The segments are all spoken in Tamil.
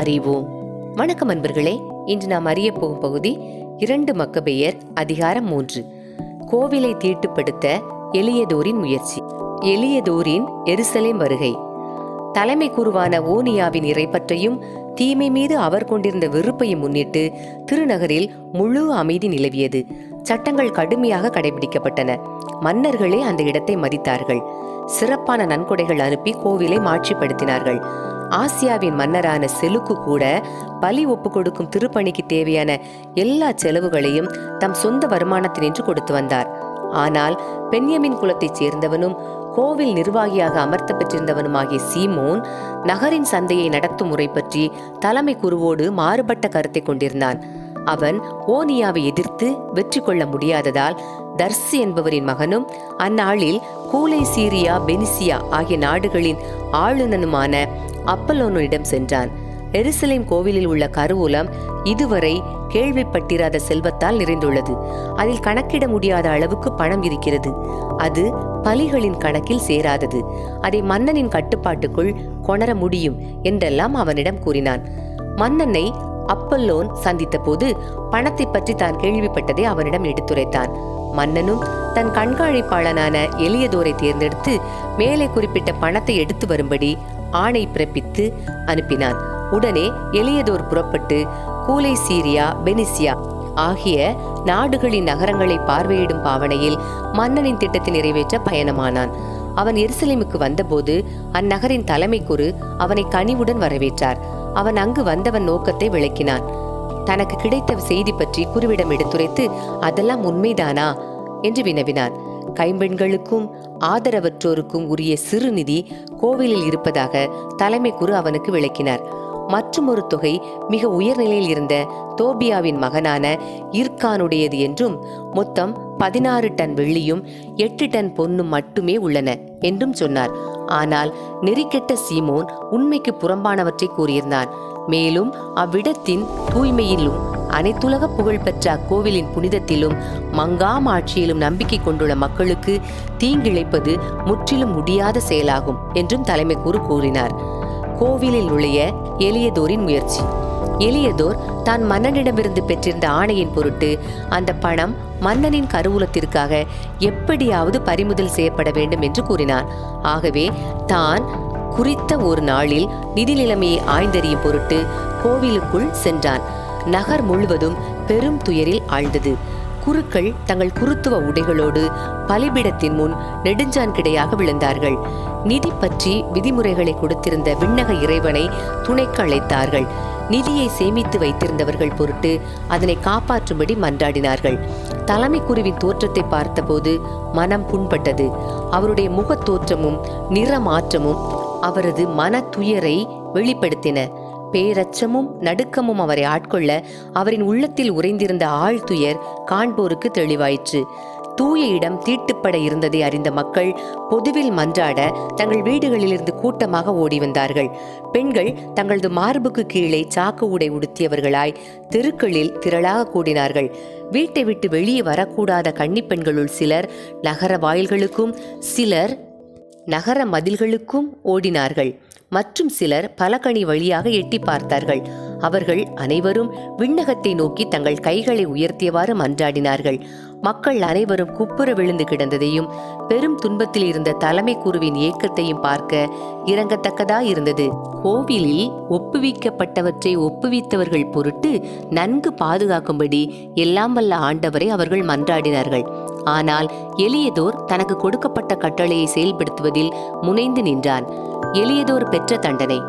அறிவோம். வணக்கம் அன்பர்களே இன்று நாம் அறிய போகும் பகுதி இரண்டு மக்கபெயர் அதிகாரம் மூன்று. கோவிலை தீட்டுப்படுத்த எளியதோரின் முயற்சி. எளியதோரின் எருசலேம் வருகை. தலைமை குருவான ஓனியாவின் இறைப்பற்றையும் தீமை மீது அவர் கொண்டிருந்த வெறுப்பையும் முன்னிட்டு திருநகரில் முழு அமைதி நிலவியது. சட்டங்கள் கடுமையாக கடைபிடிக்கப்பட்டன. மன்னர்களே அந்த இடத்தை மதித்தார்கள். சிறப்பான நன்கொடைகள் அனுப்பி கோவிலை மாட்சிப்படுத்தினார்கள். ஆசியாவின் மன்னரான செலுக்கு கூட பலி ஒப்பு கொடுக்கும் திருப்பணிக்கு தேவையான எல்லா செலவுகளையும் தம் சொந்த வருமானத்தினின்று கொடுத்து வந்தார். ஆனால் பெண்யமின் குலத்தைச் சேர்ந்தவனும் கோவில் நிர்வாகியாக அமர்த்த பெற்றிருந்தவனுமாகிய சீமோன் நகரின் சந்தையை நடத்தும் முறை பற்றி தலைமை குருவோடு மாறுபட்ட கருத்தை கொண்டிருந்தான். அவன் ஓனியாவை எதிர்த்து வெற்றி கொள்ள முடியாததால் தர்சி என்பவரின் மகனும் அந்நாளில் கூலை சீரியா பெனிசியா ஆகிய நாடுகளின் ஆளுநனுமான அப்பலோனிடம் சென்றான். எருசலேம் கோவிலில் உள்ள கருவூலம் இதுவரை கேள்விப்பட்டிராத செல்வத்தால் நிறைந்துள்ளது. அதில் கணக்கிட முடியாத அளவுக்கு பணம் இருக்கிறது. அது பலிகளின் கணக்கில் சேராதது. அதை மன்னனின் கட்டுப்பாட்டுக்குள் கொணர முடியும் என்றெல்லாம் அவனிடம் கூறினான். மன்னனை அப்பல்லோன் சந்தித்த போது பணத்தை பற்றி தான் கேள்விப்பட்டதை அவனிடம் எடுத்துரைத்தான். மன்னனும் தன் கண்காணிப்பாளனான எளியதோரை தேர்ந்தெடுத்து மேலே குறிப்பிட்ட பணத்தை எடுத்து வரும்படி ஆணை பிறப்பித்து அனுப்பினான் உடனே எளியதோர் புறப்பட்டு கூலை சீரியா பெனிசியா ஆகிய நாடுகளின் நகரங்களை பார்வையிடும் பாவனையில் மன்னனின் திட்டத்தை நிறைவேற்ற பயணமானான். அவன் எருசலேமுக்கு வந்தபோது அந்நகரின் தலைமை குரு அவனை கனிவுடன் வரவேற்றார். அவன் அங்கு வந்தவன் நோக்கத்தை விளக்கினான். தனக்கு கிடைத்த செய்தி பற்றி குருவிடம் எடுத்துரைத்து அதெல்லாம் உண்மைதானா? என்று வினவினான். கைம்பெண்களுக்கும் ஆதரவற்றோருக்கும் உரிய சிறுநிதி கோவிலில் இருப்பதாக தலைமை குரு அவனுக்கு விளக்கினார். மற்றுமொரு தொகை மிக உயர்நிலையில் இருந்த தோபியாவின் மகனான இர்கானுடையது என்றும் மொத்தம் பதினாறு டன் வெள்ளியும் எட்டு டன் பொன்னும் மட்டுமே உள்ளன என்றும் சொன்னார். ஆனால் நெறிக்கெட்ட சீமோன் உண்மைக்கு புறம்பானவற்றை கூறியிருந்தான். மேலும் அவ்விடத்தின் தூய்மையிலும் அனைத்துலக புகழ்பெற்ற அக்கோவிலின் புனிதத்திலும் மங்காம் ஆட்சியிலும் நம்பிக்கை கொண்டுள்ள மக்களுக்கு தீங்கிழைப்பது முற்றிலும் முடியாத செயலாகும் என்றும் தலைமை கூறு கூறினார். கோவிலில் நுழைய எளியதோரின் முயற்சி. எளியதோர் தான் மன்னனிடமிருந்து பெற்றிருந்த ஆணையின் பொருட்டு அந்த பணம் மன்னனின் கருவூலத்திற்காக எப்படியாவது பறிமுதல் செய்யப்பட வேண்டும் என்று கூறினார். ஆகவே தான் குறித்த ஒரு நாளில் நிதி நிலைமையை ஆய்ந்தறியும் பொருட்டு கோவிலுக்குள் சென்றான். நகர் முழுவதும் பெரும் துயரில் ஆழ்ந்தது. குருக்கள் தங்கள் குருத்துவ உடைகளோடு பலிபிடத்தின் முன் நெடுஞ்சான் கிடையாக விழுந்தார்கள். நிதி பற்றி விதிமுறைகளை கொடுத்திருந்த விண்ணக இறைவனை துணைக்கு அழைத்தார்கள். நிதியை சேமித்து வைத்திருந்தவர்கள் பொருட்டு அதனை காப்பாற்றும்படி மன்றாடினார்கள். தலைமை குருவின் தோற்றத்தை பார்த்தபோது மனம் புண்பட்டது. அவருடைய முகத் தோற்றமும் நிற மாற்றமும் அவரது மன துயரை வெளிப்படுத்தின. பேரச்சமும் நடுக்கமும் அவரை ஆட்கொள்ள அவரின் உள்ளத்தில் உறைந்திருந்த ஆழ்துயர் காண்போருக்கு தெளிவாயிற்று. தூய இடம் தீட்டுப்பட இருந்ததை அறிந்த மக்கள் பொதுவில் மன்றாட தங்கள் வீடுகளிலிருந்து கூட்டமாக ஓடி வந்தார்கள். பெண்கள் தங்களது மார்புக்கு கீழே சாக்கு உடை உடுத்தியவர்களாய் தெருக்களில் திரளாக கூடினார்கள். வீட்டை விட்டு வெளியே வரக்கூடாத கன்னிப்பெண்களுள் சிலர் நகர வாயில்களுக்கும் சிலர் நகர மதில்களுக்கும் ஓடினார்கள். மற்றும் சிலர் பலகணி வழியாக எட்டி பார்த்தார்கள். அவர்கள் அனைவரும் விண்ணகத்தை நோக்கி தங்கள் கைகளை உயர்த்தியவாறு மன்றாடினார்கள். மக்கள் அனைவரும் குப்புற விழுந்து கிடந்ததையும் பெரும் துன்பத்தில் இருந்த தலைமை குருவின் ஏக்கத்தையும் பார்க்க இறங்கத்தக்கதா இருந்தது. கோவிலில் ஒப்புவிக்கப்பட்டவற்றை ஒப்புவித்தவர்கள் பொருட்டு நன்கு பாதுகாக்கும்படி எல்லாம் வல்ல ஆண்டவரை அவர்கள் மன்றாடினார்கள். ஆனால் எளியதோர் தனக்கு கொடுக்கப்பட்ட கட்டளையை செயல்படுத்துவதில் முனைந்து நின்றான். எளியதோர் பெற்ற தண்டனை.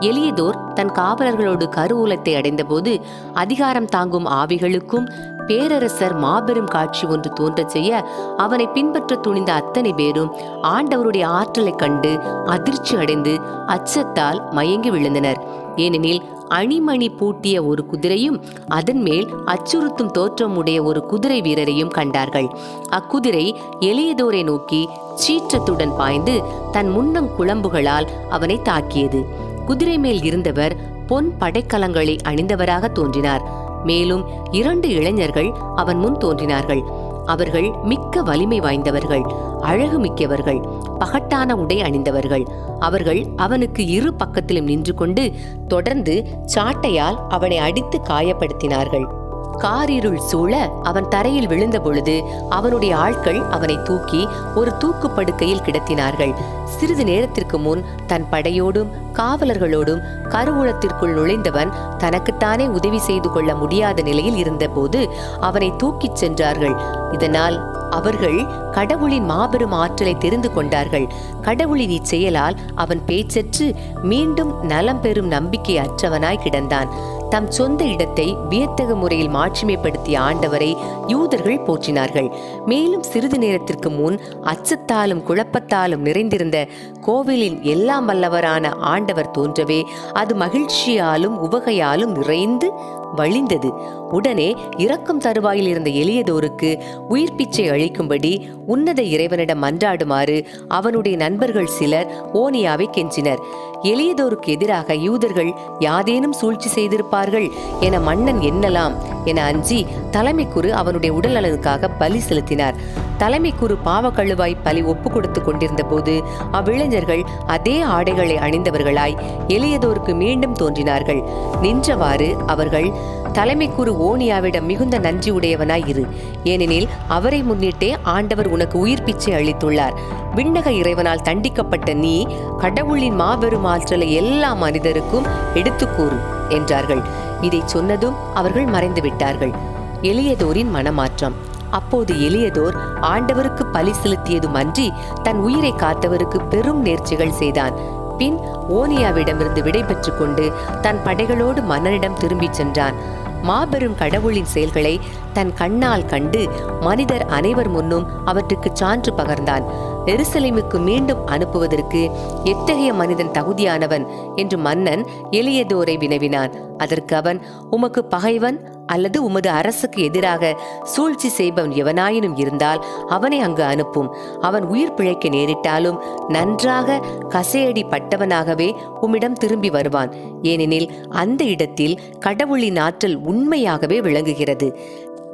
எளியதோர் தன் காவலர்களோடு கருவூலத்தை அடைந்தபோது அதிகாரம் தாங்கும் ஆவிகளுக்கும் பேரரசர் மாபெரும் காட்சி ஒன்று தோன்றச் செய்ய அவனை பின்பற்ற துணிந்த அத்தனை பேரும் ஆண்டவருடைய ஆற்றலைக் கண்டு அதிர்ச்சி அடைந்து அச்சத்தால் மயங்கி விழுந்தனர். ஏனெனில் அணிமணி பூட்டிய ஒரு குதிரையும் அதன் மேல் அச்சுறுத்தும் தோற்றமுடைய ஒரு குதிரை வீரரையும் கண்டார்கள். அக்குதிரை எளியதோரை நோக்கி சீற்றத்துடன் பாய்ந்து தன் முன்னம் குழம்புகளால் அவனை தாக்கியது. குதிரை மேல் இருந்தவர் பொன் படைக்கலங்களை அணிந்தவராக தோன்றினார். மேலும் இரண்டு இளைஞர்கள் அவன் முன் தோன்றினார்கள். அவர்கள் மிக்க வலிமை வாய்ந்தவர்கள் அழகு மிக்கவர்கள் பகட்டான உடை அணிந்தவர்கள். அவர்கள் அவனுக்கு இரு பக்கத்திலும் நின்று கொண்டு தொடர்ந்து சாட்டையால் அவனை அடித்து காயப்படுத்தினார்கள். காரிருள் சூழ அவன் தரையில் விழுந்த பொழுது அவனுடைய ஆட்கள் அவனை தூக்கி ஒரு தூக்கு படுக்கையில் கிடத்தினார்கள். சிறிது நேரத்திற்கு முன் தன் படையோடும் காவலர்களோடும் கருவூலத்திற்குள் நுழைந்தவன் தனக்குத்தானே உதவி செய்து கொள்ள முடியாத நிலையில் இருந்தபோது அவனை தூக்கிச் சென்றார்கள். இதனால் அவர்கள் கடவுளின் மாபெரும் ஆற்றலை தெரிந்து கொண்டார்கள். கடவுளின் இச்செயலால் அவன் பேச்சற்று மீண்டும் நலம் பெறும் நம்பிக்கை அற்றவனாய் கிடந்தான். தம் சொந்த இடத்தை வியத்தக முறையில் மாட்சிமைப்படுத்திய ஆண்டவரை யூதர்கள் போற்றினார்கள். மேலும் சிறிது நேரத்திற்கு முன் அச்சத்தாலும் குழப்பத்தாலும் நிறைந்திருந்த கோவிலின் எல்லாம் வல்லவரான ஆண்டவர் தோன்றவே அது மகிழ்ச்சியாலும் உவகையாலும் நிறைந்து வழிந்தது. உடனே இறக்கும் தருவாயில் இருந்த எளியதோருக்கு உயிர் பிச்சை அளிக்கும்படி உன்னத இறைவனிடம் மன்றாடுமாறு அவனுடைய நண்பர்கள் சிலர் ஓனியாவை கெஞ்சினர். எளியதோருக்கு எதிராக யூதர்கள் யாதேனும் சூழ்ச்சி செய்திருப்பார்கள் என மன்னன் எண்ணலாம் என அஞ்சி தலைமைக்குரு அவனுடைய உடல் நலனுக்காக பலி செலுத்தினார். தலைமைக்குரு பாவக்கழுவாய் பலி ஒப்பு கொடுத்து கொண்டிருந்த போது அவ்விளைஞர்கள் அதே ஆடைகளை அணிந்தவர்களாய் எளியதோருக்கு மீண்டும் தோன்றினார்கள். நின்றவாறு அவர்கள் தலைமைக்குரு ஓனியாவிடம் மிகுந்த நன்றி உடையவனாய் இரு. ஏனெனில் அவரை முன்னிட்டே ஆண்டவர் உனக்கு உயிர் பிச்சை அளித்துள்ளார். விண்ணக இறைவனால் தண்டிக்கப்பட்ட நீ கடவுளின் மாபெரும் ஆற்றலை எல்லா மனிதருக்கும் எடுத்து கூறு என்றார்கள். இதை சொன்னதும் அவர்கள் மறைந்து விட்டார்கள் எளியதோரின் மனமாற்றம். அப்போது எளியதோர் ஆண்டவருக்கு பலி செலுத்தியதும் அன்றி தன் உயிரை காத்தவருக்கு பெரும் நேர்ச்சிகள் செய்தான். பின் ஓனியாவிடமிருந்து விடைபெற்றுக் கொண்டு தன் படைகளோடு மன்னனிடம் திரும்பிச் சென்றான். மாபெரும் கடவுளின் செயல்களை தன் கண்ணால் கண்டு மனிதர் அனைவர் முன்னும் அவற்றுக்கு சான்று பகர்ந்தான். எருசலேமுக்கு மீண்டும் அனுப்புவதற்கு எத்தகைய மனிதன் தகுதியானவன் என்று மன்னன் எளியதோரை வினவினான். அதற்கு அவன் உமக்கு பகைவன் அல்லது உமது அரசுக்கு எதிராக சூழ்ச்சி செய்பவன் எவனாயினும் இருந்தால் அவனை அங்கு அனுப்பும். அவன் உயிர் பிழைக்க நேரிட்டாலும் நன்றாக கசையடி பட்டவனாகவே உம்மிடம் திரும்பி வருவான். ஏனெனில் அந்த இடத்தில் கடவுளின் ஆற்றல் உண்மையாகவே விளங்குகிறது.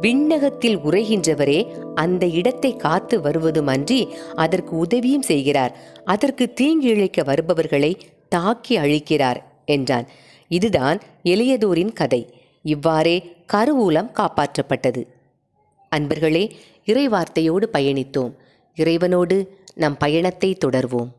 விண்ணகத்தில் உரைகின்றவரே அந்த இடத்தை காத்து வருவதும் அன்றி அதற்கு உதவியும் செய்கிறார். அதற்கு தீங்கு இழைக்க வருபவர்களை தாக்கி அழிக்கிறார் என்றான். இதுதான் எளியதோரின் கதை. இவ்வாறே கருவூலம் காப்பாற்றப்பட்டது. அன்பர்களே இறைவார்த்தையோடு பயணித்தோம். இறைவனோடு நம் பயணத்தை தொடர்வோம்.